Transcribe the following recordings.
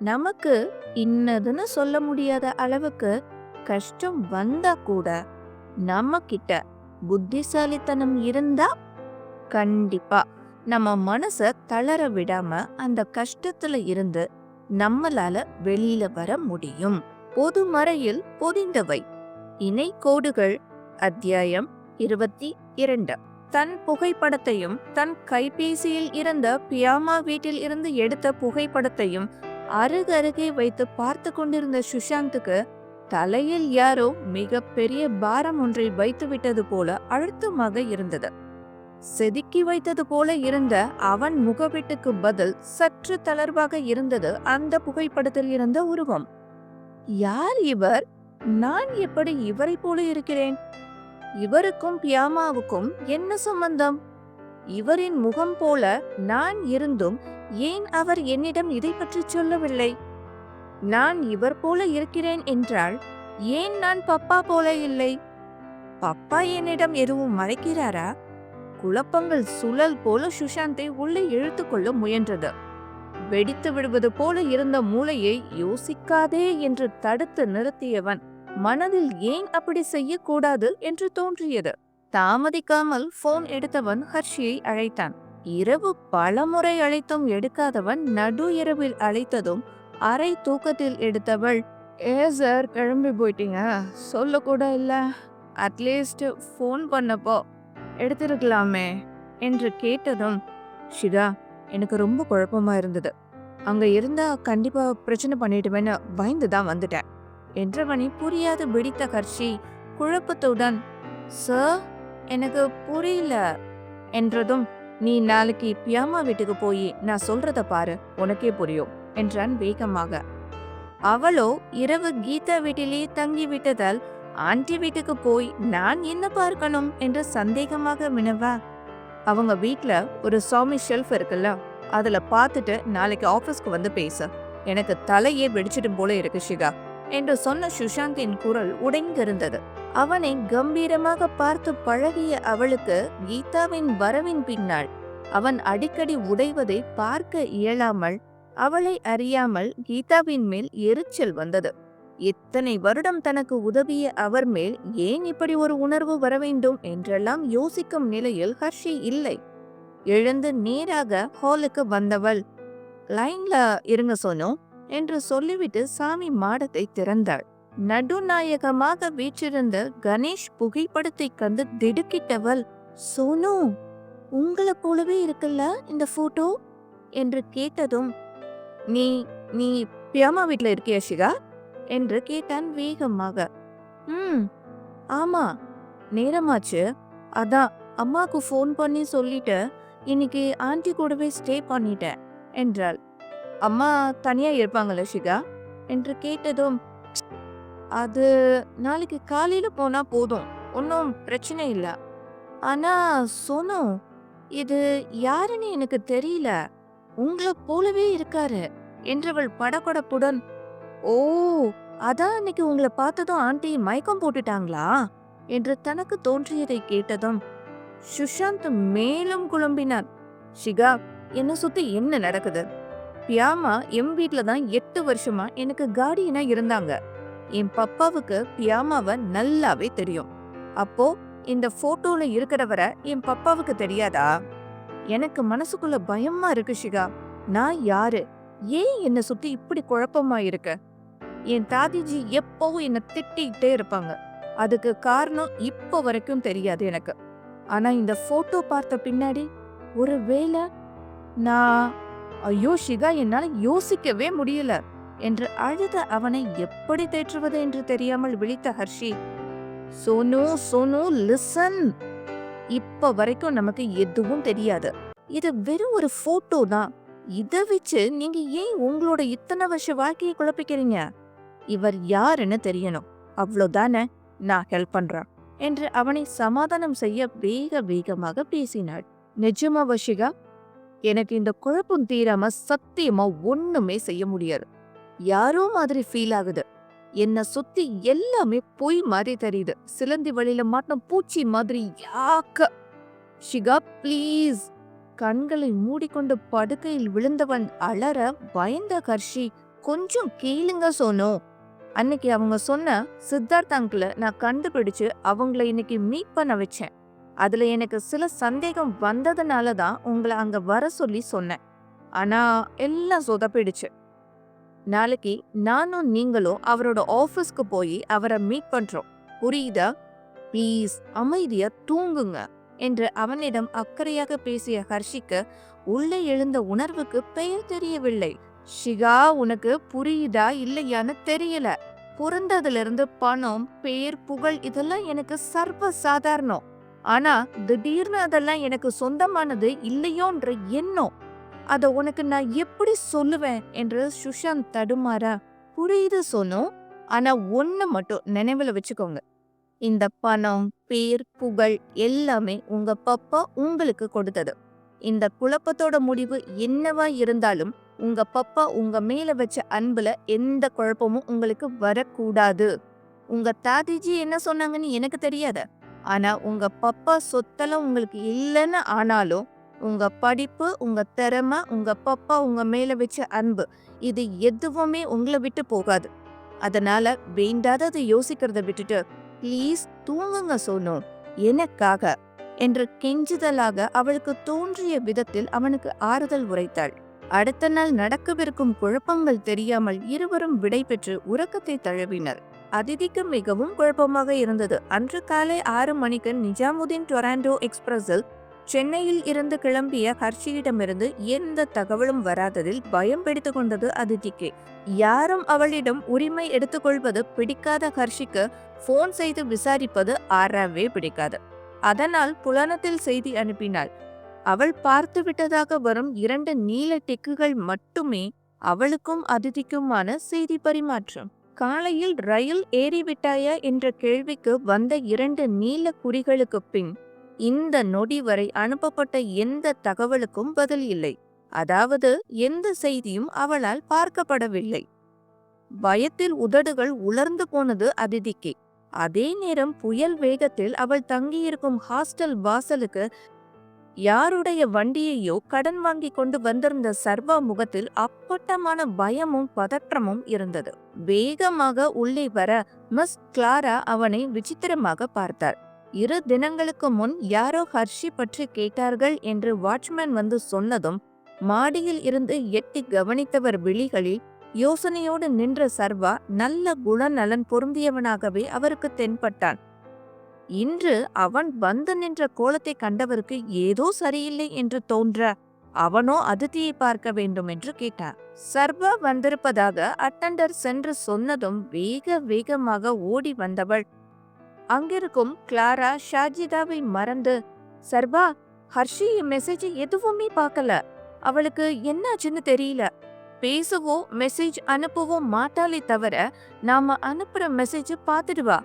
நமக்கு இன்னதுன்னு சொல்ல முடியாத அளவுக்கு கஷ்டம் வந்தா கூட நம்ம கிட்ட புத்திசாலித்தனம் இருந்தா கண்டிப்பா நம்ம மனச தளர விடாம அந்த கஷ்டத்துல இருந்து நம்மளால வெளியில வர முடியும். பொது மறையில் பொதிந்தவை. இணை கோடுகள் அத்தியாயம் இருபத்தி இரண்டு. தன் புகைப்படத்தையும் தன் கைபேசியில் இருந்த பியாமா வீட்டில் இருந்து எடுத்த புகைப்படத்தையும் அருகருகே வைத்து பார்த்து கொண்டிருந்த சுஷாந்துக்கு தலையில் யாரோ மிக பெரிய பாரம் ஒன்றை வைத்து விட்டது போல அழுத்தமாக இருந்தது. செதுக்கி வைத்தது போல இருந்த அவன் முகவெட்டுக்கு பதில் சற்று தளர்வாக இருந்தது அந்த புகைப்படத்தில் இருந்த உருவம். யார் இவர்? நான் எப்படி இவரை போல இருக்கிறேன்? இவருக்கும் பியாமாவுக்கும் என்ன சம்பந்தம்? இவரின் முகம் போல நான் இருந்தும் ஏன் அவர் என்னிடம் இதை பற்றி சொல்லவில்லை? நான் இவர் போல இருக்கிறேன் என்றால் ஏன் நான் பப்பா போல இல்லை? பப்பா என்னிடம் எதுவும் மறைக்கிறாரா? குழப்பங்கள் சுழல் போல சுஷாந்தை உள்ளே இழுத்துக்கொள்ள முயன்றது. வெடித்து விடுவது போல இருந்த மூளையை யோசிக்காதே என்று தடுத்து நிறுத்தியவன் மனதில் ஏன் அப்படி செய்யக்கூடாது என்று தோன்றியது. தாமதிக்காமல் போன் எடுத்தவன் ஹர்ஷியை அழைத்தான். இரவு பலமுறை அழைத்தும் எடுக்காதவன் நடு இரவில் அழைத்ததும் அரை தூக்கத்தில் எடுத்தவள் ஏ சார் கிளம்பி போயிட்டீங்க? சொல்லக்கூட இல்ல. அட்லீஸ்ட் ஃபோன் பண்ணப்போ எடுத்திருக்கலாமே என்று கேட்டதும் ஷிதா எனக்கு ரொம்ப குழப்பமா இருந்தது. அங்க இருந்தா கண்டிப்பா பிரச்சனை பண்ணிடுவேன்னு பயந்து தான் வந்துட்டேன் என்றவனை புரியாது பிடித்த கர்ஷி குழப்பத்துடன் சார் எனக்கு புரியல என்றதும் நீ நாளைக்கு பியாமா வீட்டுக்கு போய் நான் சொல்றத பாரு உனக்கே புரியும் என்றான் வேகமாக. அவளோ இரவு கீதா வீட்டிலேயே தங்கி விட்டதால் ஆண்டி வீட்டுக்கு போய் நான் என்ன பார்க்கணும்? என்று சந்தேகமாக வினவா. அவங்க வீட்ல ஒரு சாமி ஷெல்ஃப் இருக்குல்ல அதுல பார்த்துட்டு நாளைக்கு ஆபீஸ்க்கு வந்து பேச எனக்கு தலையே வெடிச்சிடும் போல இருக்கு ஷிகா என்று சொன்ன சுஷாந்தின் குரல் உடைந்திருந்தது. அவனை கம்பீரமாக பார்த்து பழகிய அவளுக்கு கீதாவின் வரவின் பின்னால் அவன் அடிக்கடி உடைவதை பார்க்க இயலாமல் அவளை அறியாமல் கீதாவின் மேல் எரிச்சல் வந்தது. எத்தனை வருடம் தனக்கு உதவிய அவர் மேல் ஏன் இப்படி ஒரு உணர்வு வர வேண்டும்? என்றெல்லாம் யோசிக்கும் நிலையில் ஹர்ஷி இல்லை. எழுந்து நேராக ஹாலுக்கு வந்தவள் லைன்ல இருங்க சொன்னோம் என்று சொல்லிவிட்டு சாமி மாடத்தை திறந்தாள். நடுநாயகமாக வீற்றிருந்த கணேஷ் புகைப்படத்தை கண்டு திடுக்கிட்டவள் சோனு உங்களை போலவே இருக்குல்ல இந்த போட்டோ? என்று கேட்டதும் நீ நீ பியாமா வீட்டில் இருக்கியா ஷிகா? என்று கேட்டான் வேகமாக. ம் ஆமா நேரமாச்சு. அதான் அம்மாவுக்கு ஃபோன் பண்ணி சொல்லிட்டு இன்னைக்கு ஆண்டி கூடவே ஸ்டே பண்ணிட்டேன் என்றாள். அம்மா தனியா இருப்பாங்களா ஷிகா? என்று கேட்டதும் அது நாளைக்கு காலையில போனா போதும். ஒன்றும் பிரச்சனை இல்லை. ஆனா சோனு இது யாருன்னு எனக்கு தெரியல. உங்களை போலவே இருக்காரு. என்றவள் படபடப்புடன் ஓ அதான் அன்னைக்கு உங்களை பார்த்ததும் ஆண்டி மயக்கம் போட்டுட்டாங்களா? என்று தனக்கு தோன்றியதை கேட்டதும் சுஷாந்த் மேலும் குழம்பினார். ஷிகா என்ன சுத்தி என்ன நடக்குது? பியாமா எம் வீட்டில் தான் எட்டு வருஷமா எனக்கு கார்டியனா இருந்தாங்க. என் பப்பாவுக்கு பியாமாவை நல்லாவே தெரியும். அப்போ இந்த போட்டோல இருக்கிறவரை என் பப்பாவுக்கு தெரியாதா? எனக்கு மனசுக்குள்ள பயமா இருக்கு ஷிகா. நான் யாரு? ஏன் என்னை சுத்தி இப்படி குழப்பமா இருக்கு? என் தாதிஜி எப்பவும் என்னை திட்டிக்கிட்டே இருப்பாங்க. அதுக்கு காரணம் இப்போ வரைக்கும் தெரியாது எனக்கு. ஆனா இந்த போட்டோ பார்த்த பின்னாடி ஒரு வேளை நான் ஐயோ ஷிகா என்னால யோசிக்கவே முடியல. என்று அழுத அவனை எப்படி தேற்றுவது என்று தெரியாமல் விழித்த ஹர்ஷி சோனு சோனு லிசன் இப்ப வரைக்கும் நமக்கு எதுவும் தெரியாது. இது வெறும் ஒரு போட்டோ தான். இதை வச்சு நீங்க ஏன் உங்களோட இத்தனை வருஷ வாழ்க்கையை குழப்பிக்கிறீங்க? இவர் யாருன்னு தெரியணும். அவ்வளோதானே நான் ஹெல்ப் பண்றேன் என்று அவனை சமாதானம் செய்ய வேக வேகமாக பேசினாள். நிஜமா வஷிகா எனக்கு இந்த குழப்பம் தீராம சத்தியமா ஒண்ணுமே செய்ய முடியாது. யாரோ மாதிரி ஃபீல் ஆகுது. என்னை சுத்தி எல்லாமே பொய் மாதிரி தெரியுது. சிலந்தி வழியில மாட்டின பூச்சி மாதிரி யாக்க. ஷிகா ப்ளீஸ் கண்களை மூடிக்கொண்டு படுக்கையில் விழுந்தவன் அலற பயந்த கர்ஷி கொஞ்சம் கேளுங்க சொன்னோம் அன்னைக்கு அவங்க சொன்ன சித்தார்த் அங்கிள நான் கண்டுபிடிச்சு அவங்கள இன்னைக்கு மீட் பண்ண வச்சேன். அதுல எனக்கு சில சந்தேகம் வந்ததுனால தான் உங்களை அங்க வர சொல்லி சொன்னேன். ஆனா எல்லாம் சொதப்பிடுச்சு. நாளைக்கு நானும் நீங்களும் அவரோட ஆஃபீஸ்க்கு போய் அவரை மீட் பண்றோம். புரியுதா? ப்ளீஸ் அமைதியா தூங்குங்க என்று அவனிடம் அக்கறையாக பேசிய ஹர்ஷிக்கு உள்ளே எழுந்த உணர்வுக்கு பெயர் தெரியவில்லை. ஷிகா உனக்கு புரியுதா இல்லையான்னு தெரியல. பிறந்ததுலேருந்து பணம் பேர் புகழ் இதெல்லாம் எனக்கு சர்வ சாதாரணம் ஆனா திடீர்னு அதெல்லாம் எனக்கு சொந்தமானது இல்லையோன்ற எண்ணம் அதை உனக்கு நான் எப்படி சொல்லுவேன்? என்று சுஷாந்த் தடுமாற. புரியுது சொன்னோம் ஆனா ஒன்று மட்டும் நினைவில் வச்சுக்கோங்க. இந்த பணம் பேர் புகழ் எல்லாமே உங்க பப்பா உங்களுக்கு கொடுத்தது. இந்த குழப்பத்தோட முடிவு என்னவா இருந்தாலும் உங்க பப்பா உங்க மேல வச்ச அன்புல எந்த குழப்பமும் உங்களுக்கு வரக்கூடாது. உங்க தாதிஜி என்ன சொன்னாங்கன்னு எனக்கு தெரியாத. ஆனா உங்க பப்பா சொத்தெல்லாம் உங்களுக்கு இல்லைன்னு ஆனாலும் உங்க படிப்பு உங்க திறமை உங்க பப்பா உங்க மேல வச்ச அன்பு இது எதுவுமே உங்களை விட்டு போகாது. அதனால வேண்டாதது யோசிக்கிறத விட்டுட்டு ப்ளீஸ் தூங்குங்க சொன்னோம் எனக்காக என்று கெஞ்சுதலாக அவளுக்கு தோன்றிய விதத்தில் அவனுக்கு ஆறுதல் உரைத்தாள். அடுத்த நாள் நடக்கவிருக்கும் குழப்பங்கள் தெரியாமல் இருவரும் விடை பெற்று உறக்கத்தை தழுவினர். அதிதிக்கு மிகவும் குழப்பமாக இருந்தது. அன்று காலை ஆறு மணிக்கு நிஜாமுதீன் டொராண்டோ எக்ஸ்பிரஸில் சென்னையில் இருந்து கிளம்பிய ஹர்ஷியிடமிருந்து எந்த தகவலும் வராததில் பயம் பிடித்து கொண்டது அதிதிக்கு. யாரும் அவளிடம் உரிமை எடுத்துக்கொள்வது பிடிக்காத ஹர்ஷிக்கு போன் செய்து விசாரிப்பது ஆறாவே பிடிக்காது. அதனால் புலனத்தில் செய்தி அனுப்பினாள். அவள் பார்த்து விட்டதாக வரும் இரண்டு நீல டெக்குகள் மட்டுமே அவளுக்கும் அதிதிக்குமான செய்தி பரிமாற்றம். காலையில் ரயில் ஏறிவிட்டாயா என்ற கேள்விக்கு வந்த இரண்டு நீல குறிகளுக்கு பின் இந்த நொடி வரை அனுப்பப்பட்ட எந்த தகவலுக்கும் பதில் இல்லை. அதாவது எந்த செய்தியும் அவளால் பார்க்கப்படவில்லை. பயத்தில் உதடுகள் உலர்ந்து போனது அதிதிக்கு. அதே நேரம் புயல் வேகத்தில் அவள் தங்கியிருக்கும் ஹாஸ்டல் வாசலுக்கு யாருடைய வண்டியையோ கடன் வாங்கி கொண்டு வந்திருந்த சர்வா முகத்தில் அப்பட்டமான பயமும் பதற்றமும் இருந்தது. வேகமாக உள்ளே வர மிஸ் கிளாரா அவனை விசித்திரமாக பார்த்தார் இரு தினங்களுக்கு முன் யாரோ ஹர்ஷி பற்றி கேட்டார்கள் என்று வாட்ச்மேன் வந்து சொன்னதும் மாடியில் இருந்து எட்டி கவனித்தவர் விழிகளில் யோசனையோடு நின்ற சர்வா நல்ல குணநலன் பொருந்தியவனாகவே அவருக்கு தென்பட்டான். இன்று அவன் வந்து நின்ற கோலத்தை கண்டவருக்கு ஏதோ சரியில்லை என்று தோன்ற அவனோ அதித்தியை பார்க்க வேண்டும் என்று கேட்டார். சர்வா வந்திருப்பதாக அட்டண்டர் சென்று சொன்னதும் வேக வேகமாக ஓடி வந்தவள் அங்கிருக்கும் கிளாரா ஷாஜிதாவை மறந்து சர்பா ஹர்ஷி மெசேஜ் எதுவுமே பார்க்கல. அவளுக்கு என்னாச்சுன்னு தெரியல. பேசவோ மெசேஜ் அனுப்பவோ மாட்டாளே தவிர நாம அனுப்புற மெசேஜ் பார்த்துடுவா.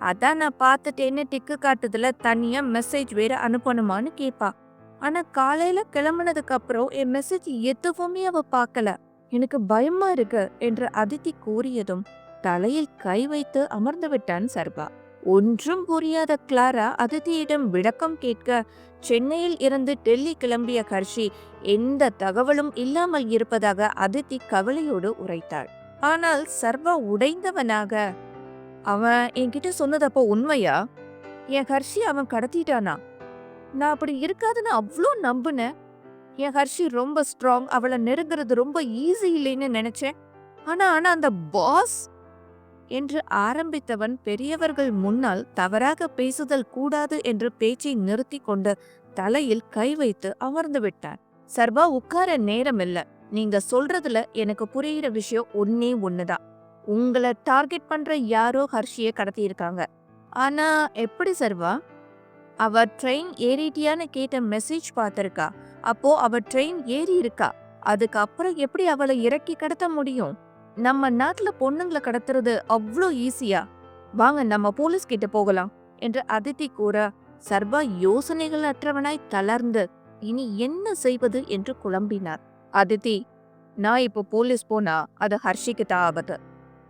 அதான் நான் பார்த்துட்டேன்னு டிக்கு காட்டுதுல தனியா மெசேஜ் வேற அனுப்பணுமான்னு கேப்பா. ஆனா காலையில கிளம்புனதுக்கு அப்புறம் என் மெசேஜ் எதுவுமே அவ பார்க்கல. எனக்கு பயமா இருக்கு என்று அதித்தி கூறியதும் தலையில் கை வைத்து அமர்ந்து விட்டான் சர்பா ஒன்றும் புரியாத கிளாரா அதித்தியிடம் விளக்கம் கேட்க சென்னையில் இருந்து டெல்லி கிளம்பிய ஹர்ஷி எந்த தகவலும் இல்லாமல் இருப்பதாக அதித்தி கவலையோடு உரைத்தாள். ஆனால் சர்வா உடைந்தவனாக. அவன் என்கிட்ட சொன்னதப்போ உண்மையா? என் ஹர்ஷி அவன் கடத்திட்டானா. நான் அப்படி இருக்காதுன்னு அவ்வளோ நம்புனேன். என் ஹர்ஷி ரொம்ப ஸ்ட்ராங் அவளை நெருங்குறது ரொம்ப ஈஸி இல்லைன்னு நினைச்சேன். ஆனா ஆனா அந்த பாஸ் என்று ஆரம்பித்தவன் பெரியவர்கள் முன்னால் தவறாக பேசுதல் கூடாது என்று பேச்சை நிறுத்தி கொண்டு தலையில் கை வைத்து அமர்ந்து விட்டான். சர்வா உட்கார நேரம் இல்ல. நீங்க சொல்றதுல எனக்கு புரியுற விஷயம் ஒன்னே ஒண்ணுதான். உங்களை டார்கெட் பண்ற யாரோ ஹர்ஷிய கடத்தி இருக்காங்க ஆனா எப்படி சர்வா? அவ ட்ரெயின் ஏறிட்டியான்னு கேட்ட மெசேஜ் பார்த்திருக்கா. அப்போ அவ ட்ரெயின் ஏறி இருக்கா அதுக்கப்புறம் எப்படி அவளை இறக்கி கடத்த முடியும்? நம்ம நாட்டுல பொண்ணுங்களை கடத்துறது அவ்வளோ ஈஸியா வாங்க நம்ம போலீஸ் கிட்ட போகலாம் என்று அதித்தி கூற சர்வா யோசனைகள் அற்றவனாய் தளர்ந்து இனி என்ன செய்வது என்று குழம்பினார். அதித்தி நான் இப்போ போலீஸ் போனா அது ஹர்ஷிக்கு தான் ஆபத்து.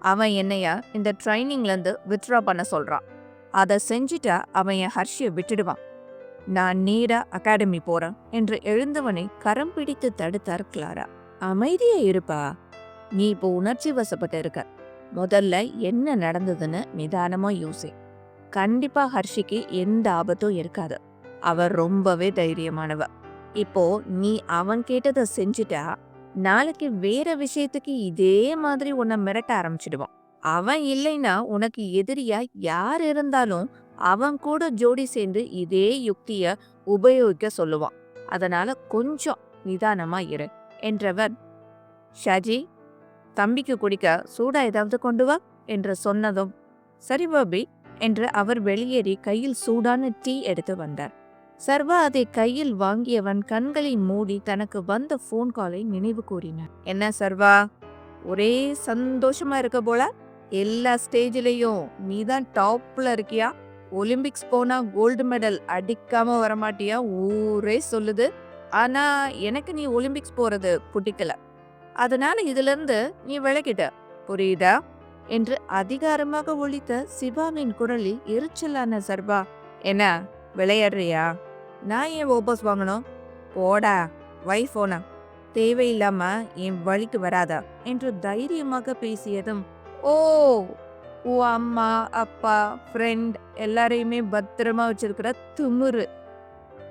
அவன் என்னைய இந்த ட்ரைனிங்லேருந்து வித்ட்ரா பண்ண சொல்கிறான் அதை செஞ்சுட்டா அவன் என் ஹர்ஷியை விட்டுடுவான். நான் நீடா அகாடமி போறேன் என்று எழுந்தவனை கரம் பிடித்து தடுத்தார் கிளாரா அமைதியா இருப்பா. நீ இப்போ உணர்ச்சி வசப்பட்டு இருக்க முதல்ல என்ன நடந்ததுன்னு நிதானமா யோசி. கண்டிப்பா ஹர்ஷிக்கு எந்த ஆபத்தும் இருக்காது. அவர் ரொம்பவே தைரியமானவ. இப்போ நீ அவன் கேட்டதை செஞ்சுட்டா நாளைக்கு வேற விஷயத்துக்கு இதே மாதிரி உன்னை மிரட்ட ஆரம்பிச்சிடுவான். அவன் இல்லைன்னா உனக்கு எதிரியா யார் இருந்தாலும் அவன் கூட ஜோடி சேர்ந்து இதே யுக்திய உபயோகிக்க சொல்லுவான். அதனால கொஞ்சம் நிதானமா இரு என்றவர் ஷாஜி தம்பிக்கு குடிக்க சூடா ஏதாவது கொண்டு வா என்று சொன்னதும் சரி பாபி என்று அவர் வெளியேறி கையில் சூடான டீ எடுத்து வந்தார். சர்வா அதை கையில் வாங்கியவன் கண்களை மூடி தனக்கு வந்த ஃபோன் காலை நினைவு கூறினார். என்ன சர்வா ஒரே சந்தோஷமா இருக்க போல? எல்லா ஸ்டேஜ்லயும் நீ தான் டாப்ல இருக்கியா? ஒலிம்பிக்ஸ் போனா கோல்டு மெடல் அடிக்காம வரமாட்டியா? ஊரே சொல்லுது. ஆனா எனக்கு நீ ஒலிம்பிக்ஸ் போறது பிடிக்கல. அதனால இதுலேருந்து நீ விளக்கிட்ட புரியுதா? என்று அதிகாரமாக ஒழித்த சிவாவின் குரலில் எரிச்சலான சர்வா என்ன விளையாடுறியா? நான் ஏன் ஓபஸ் வாங்கணும்? போடா வை போனா தேவையில்லாம என் வழிக்கு வராதா என்று தைரியமாக பேசியதும் ஓ உன் அம்மா அப்பா ஃப்ரெண்ட் எல்லாரையுமே பத்திரமா வச்சிருக்கிற துமுறு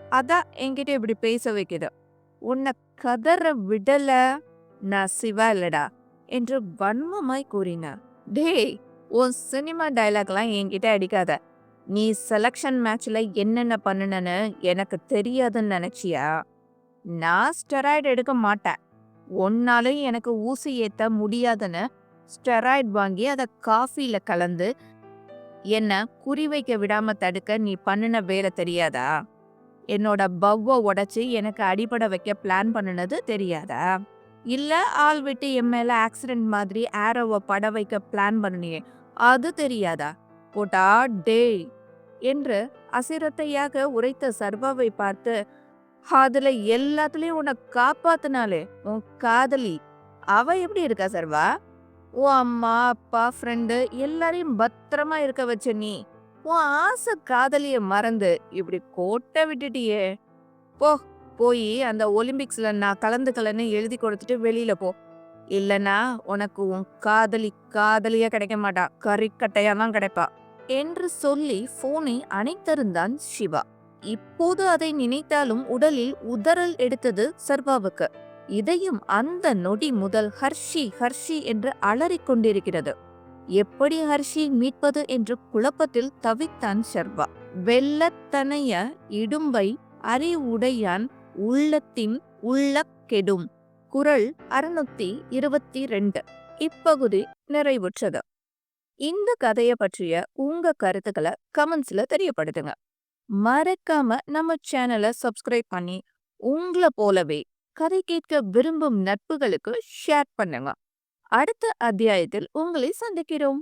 அதான் என்கிட்ட இப்படி பேச வைக்குது. உன்னை கதற விடலை. நான் சிவா இல்லடா என்று வன்மமாய் கூறினார். டேய் உன் சினிமா டயலாக்லாம் என்கிட்ட அடிக்காத. நீ செலக்ஷன் மேட்ச்ல என்னென்ன பண்ணுனன்னு எனக்கு தெரியாதுன்னு நினைச்சியா? நான் ஸ்டெராய்டு எடுக்க மாட்டேன். ஒன்னாலும் எனக்கு ஊசி ஏத்த முடியாதுன்னு ஸ்டெராய்டு வாங்கி அதை காஃபியில் கலந்து என்ன குறிவைக்க விடாம தடுக்க நீ பண்ணுன வேலை தெரியாதா? என்னோட பவ்வை உடைச்சு எனக்கு அடிபட வைக்க பிளான் பண்ணினது தெரியாதா? இல்லை ஆள் விட்டு என் மேலே ஆக்சிடென்ட் மாதிரி ஏரோவை பட வைக்க பிளான் பண்ணியே அது தெரியாதா? போட்டா டேய் என்று அசிரத்தையாக உரைத்த சர்வாவை பார்த்து அதுல எல்லாத்துலயும் உன்னை காப்பாத்தினாலே உன் காதலி அவ எப்படி இருக்கா சர்வா? உன் அம்மா அப்பா ஃப்ரெண்டு எல்லாரையும் பத்திரமா இருக்க வச்ச நீ உன் ஆசை காதலிய மறந்து இப்படி கோட்டை விட்டுட்டியே. போ போய் அந்த ஒலிம்பிக்ஸில் நான் கலந்துக்கலன்னு எழுதி கொடுத்துட்டு வெளியில் போ. இல்லைனா உனக்கு உன் காதலி காதலியாக கிடைக்க மாட்டா. கறிக்கட்டையாக தான் கிடைப்பா. என்று சொல்லி ஃபோனை அணைத்திருந்தான் சிவா. இப்போது அதை நினைத்தாலும் உடலில் உதறல் எடுத்தது சர்வாவுக்கு. இதையும் அந்த நொடி முதல் ஹர்ஷி ஹர்ஷி என்று அலறிக்கொண்டிருக்கிறது எப்படி ஹர்ஷி மீட்பது என்று குழப்பத்தில் தவித்தான் சர்வா. வெள்ளத்தனைய இடும்பை அறிவுடையான் உள்ளத்தின் உள்ள கெடும். குரல் அறுநூத்தி இருபத்தி ரெண்டு. இப்பகுதி நிறைவுற்றது. இந்த கதையை பற்றிய உங்க கருத்துக்களை கமெண்ட்ஸ்ல தெரியப்படுத்துங்க. மறக்காம நம்ம சேனலை சப்ஸ்கிரைப் பண்ணி உங்களை போலவே கதை கேட்க விரும்பும் நட்புகளுக்கு ஷேர் பண்ணுங்க. அடுத்த அத்தியாயத்தில் உங்களை சந்திக்கிறோம்.